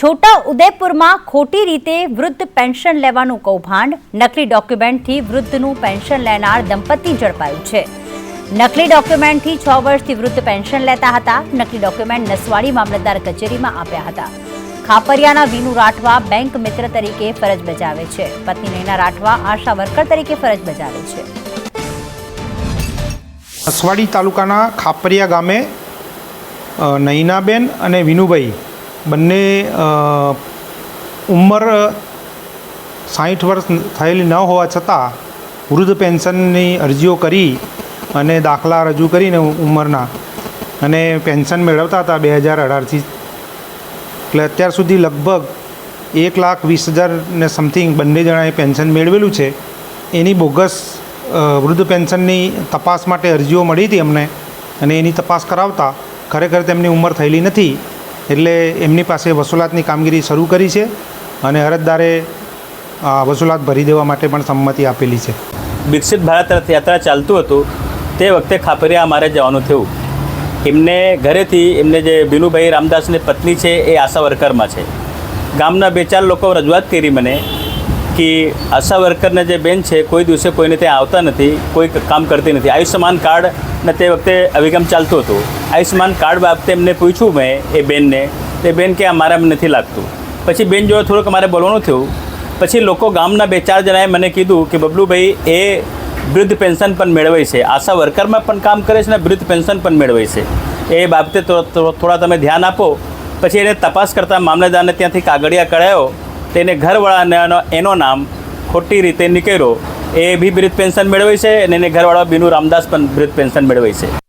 છોટા ઉદેપુરમાં ખોટી રીતે વૃદ્ધ પેન્શન લેવાનું કૌભાંડ. નકલી ડોક્યુમેન્ટથી વૃદ્ધનું પેન્શન લેનાર દંપતી ઝડપાયું છે. નકલી ડોક્યુમેન્ટથી છ વર્ષથી વૃદ્ધ પેન્શન લેતા હતા. નકલી ડોક્યુમેન્ટ નસવાડી મામલતદાર કચેરીમાં આપ્યા હતા. ખાપરિયાના વિનુ રાઠવા બેંક મિત્ર તરીકે ફરજ બજાવે છે. પત્ની નૈના રાઠવા આશા વર્કર તરીકે ફરજ બજાવે છે. નસવાડી તાલુકાના ખાપરિયા ગામે નૈનાબેન અને વિનુભાઈ બંને ઉંમર સાહીઠ વર્ષ થયેલી ન હોવા છતાં વૃદ્ધ પેન્શનની અરજીઓ કરી અને દાખલા રજૂ કરીને ઉંમરના અને પેન્શન મેળવતા હતા બે હજાર અઢારથી. એટલે અત્યાર સુધી લગભગ એક લાખ વીસ હજાર ને સમથિંગ બંને જણાએ પેન્શન મેળવેલું છે. એની બોગસ વૃદ્ધ પેન્શનની તપાસ માટે અરજીઓ મળી હતી અમને અને એની તપાસ કરાવતા ખરેખર તેમની ઉંમર થયેલી નથી. એટલે એમની પાસે વસૂલાતની કામગીરી શરૂ કરી છે અને અરજદારે વસૂલાત ભરી દેવા માટે પણ સંમતિ આપેલી છે. વિકસિત ભારત રથયાત્રા ચાલતું હતું, તે વખતે ખાપરિયા અમારે જવાનું થયું. એમને ઘરેથી એમને જે બિનુભાઈ રામદાસની પત્ની છે એ આશા વર્કરમાં છે. ગામના બે ચાર લોકો રજૂઆત કરી મને કે આશા વર્કરને જે બેન છે, કોઈ દિવસે કોઈને ત્યાં આવતા નથી, કોઈ કામ કરતી નથી. આયુષ્યમાન કાર્ડને તે વખતે અભિગમ ચાલતું હતું. આયુષ્યમાન કાર્ડ બાબતે એમને પૂછ્યું મેં એ બેનને, તે બેન કે આ મારા નથી લાગતું. પછી બેન જોડે થોડુંક અમારે બોલવાનું થયું. પછી લોકો ગામના બે ચાર જણાએ મને કીધું કે, બબલુભાઈ, એ વૃદ્ધ પેન્શન પણ મેળવે છે. આશા વર્કરમાં પણ કામ કરે છે ને વૃદ્ધ પેન્શન પણ મેળવે છે. એ બાબતે થોડા તમે ધ્યાન આપો. પછી એને તપાસ કરતાં મામલેદારને ત્યાંથી કાગળિયા કઢાયો. તેને ઘરવાળાને એનો- નામ ખોટી રીતે નીકળ્યો. એ બી વૃદ્ધ પેન્શન મેળવે છે અને એને ઘરવાળા બીનું રામદાસ પણ વૃદ્ધ પેન્શન મેળવે છે.